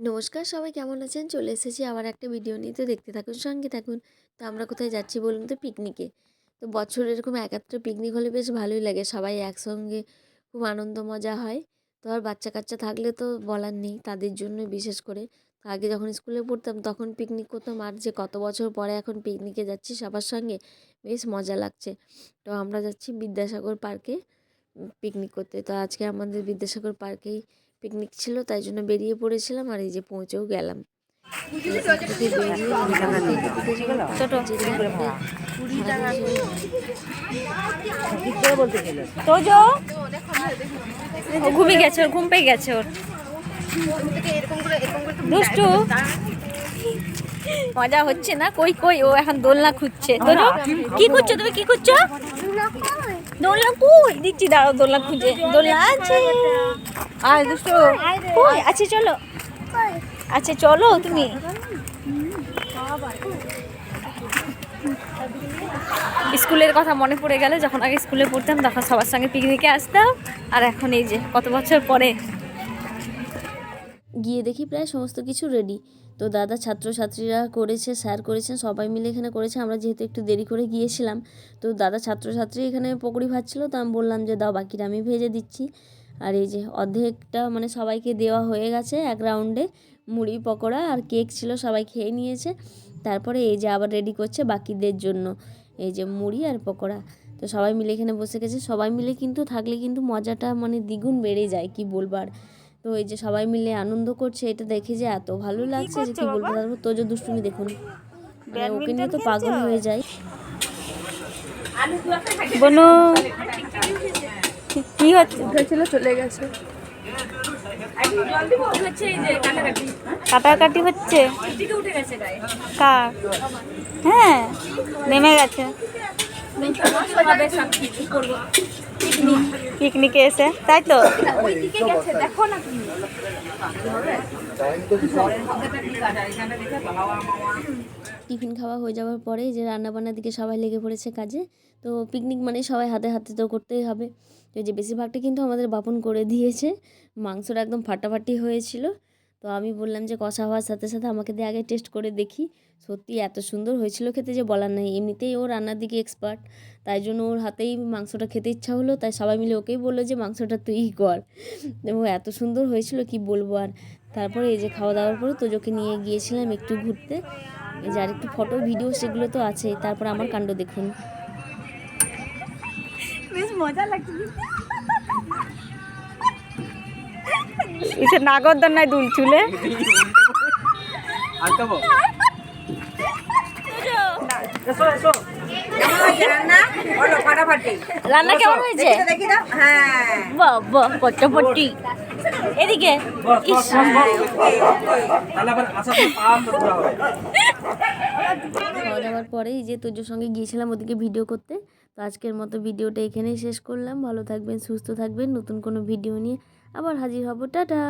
নমস্কার সবাই, কেমন আছেন? চলে এসেছি আবার একটা ভিডিও নিয়ে। তো দেখতে থাকুন, সঙ্গে থাকুন। তো আমরা কোথায় যাচ্ছি বলুন তো? পিকনিকে তো বছর এরকম একাত্র পিকনিক হলে বেশ ভালোই লাগে। সবাই একসঙ্গে খুব আনন্দ মজা হয়। তো আর বাচ্চা কাচ্চা থাকলে তো বলার নেই। তাদের জন্য বিশেষ করে। আগে যখন স্কুলে পড়তাম, তখন পিকনিক করতাম। আর যে কত বছর পরে এখন পিকনিকে যাচ্ছি, সবার সঙ্গে বেশ মজা লাগছে। তো আমরা যাচ্ছি বিদ্যাসাগর পার্কে পিকনিক করতে। তো আজকে আমাদের বিদ্যাসাগর পার্কেই পিকনিক ছিল তাই জন্য বেরিয়ে পড়েছিলাম আর এই যে পৌঁছেও গেলাম। ঘুমিয়ে গেছে ওর ঘুম পেয়ে গেছে ওর। দুষ্টু। মজা হচ্ছে না? কই কই? ও এখন দোলনা খুঁজছে। তোজো কি খুঁজছো তুমি? কি খুঁজছো? দোলনা কই? দিচ্ছি দাঁড়াও দোলনা খুঁজে। দোলনা আছে। আয় দুষ্টু। কই? আছে চলো। আচ্ছা চলো তুমি। স্কুলের কথা মনে পড়ে গেলে, যখন আগে স্কুলে পড়তাম, তখন সবার সঙ্গে পিকনিকে আসতাম। আর এখন এই যে, কত বছর পরে? গিয়ে দেখি প্রায় সমস্ত কিছু রেডি তো দাদা, ছাত্রছাত্রীরা করেছে, স্যার করেছেন, সবাই মিলে এখানে করেছে। আমরা যেহেতু একটু দেরি করে গিয়েছিলাম, তো দাদা, ছাত্রছাত্রী এখানে পকড়ি ভাজছিল, তো আমি বললাম যে, দাও, বাকিটা আমি ভেজে দিচ্ছি। আর এই যে অর্ধেকটা মানে সবাইকে দেওয়া হয়ে গেছে এক রাউন্ডে মুড়ি পকোড়া আর কেক ছিল সবাই খেয়ে নিয়েছে। তারপরে এই যে আবার রেডি করছে বাকিদের জন্য এই যে মুড়ি আর পকোড়া। তো সবাই মিলে এখানে বসে গেছে। সবাই মিলে কিন্তু থাকলে কিন্তু মজাটা মানে দ্বিগুণ বেড়ে যায় কি বলবার তো এই যে সবাই মিলে আনন্দ করছে এটা দেখে যে এত ভালো লাগছে যে কি বলব তারপর তো যে দুষ্টুমি দেখুন। মানে ওকে নিয়ে তো পাগল হয়ে যায়। বনু কি হচ্ছে? উঠেছিল চলে গেছে। কাটাকাটি হচ্ছে? কার? হ্যাঁ নেমে গেছে। পিকনিকে এসে তাই তো? টিফিন খাওয়া হয়ে যাওয়ার পরে যে রান্নাবান্নার দিকে সবাই লেগে পড়েছে কাজে, তো পিকনিক মানে সবাই হাতে হাতে তো করতেই হবে। তো যে বেশিরভাগটা কিন্তু আমাদের বাপন করে দিয়েছে, মাংসটা একদম ফাটাফাটি হয়েছিল। তো আমি বললাম যে কষা হওয়ার সাথে সাথে আমাকে দিয়ে আগে টেস্ট করে দেখি, সত্যি এত সুন্দর হয়েছিল খেতে যে বলার নাই। এমনিতেই ও রান্নার দিকে এক্সপার্ট তাই জন্য ওর হাতেই মাংসটা খেতে ইচ্ছা হলো, তাই সবাই মিলে ওকেই বলল যে মাংসটা তুই কর। এবং এত সুন্দর হয়েছিল, কি বলব আর। তারপরে এই যে খাওয়া দাওয়ার পরে তোজোকে নিয়ে গিয়েছিলাম একটু ঘুরতে। এই যে আর একটু ফটো ভিডিও সেগুলো তো আছেই তারপর আমার কাণ্ড দেখুন। বেশ মজা লাগছে। নাই দুল চুলে। এসো এসো। রান্না? কেমন হয়েছে? দেখি হ্যাঁ। বাবা পট্টপট্টি। এদিকে। খাওয়া দাওয়ার পরে এই যে তোজোর সঙ্গে গিয়েছিলাম ওদিকে ভিডিও করতে তো আজকের মতো ভিডিওটা এখানেই শেষ করলাম। ভালো থাকবেন সুস্থ থাকবেন। নতুন কোনো ভিডিও নিয়ে আবার হাজির হব। টাটা!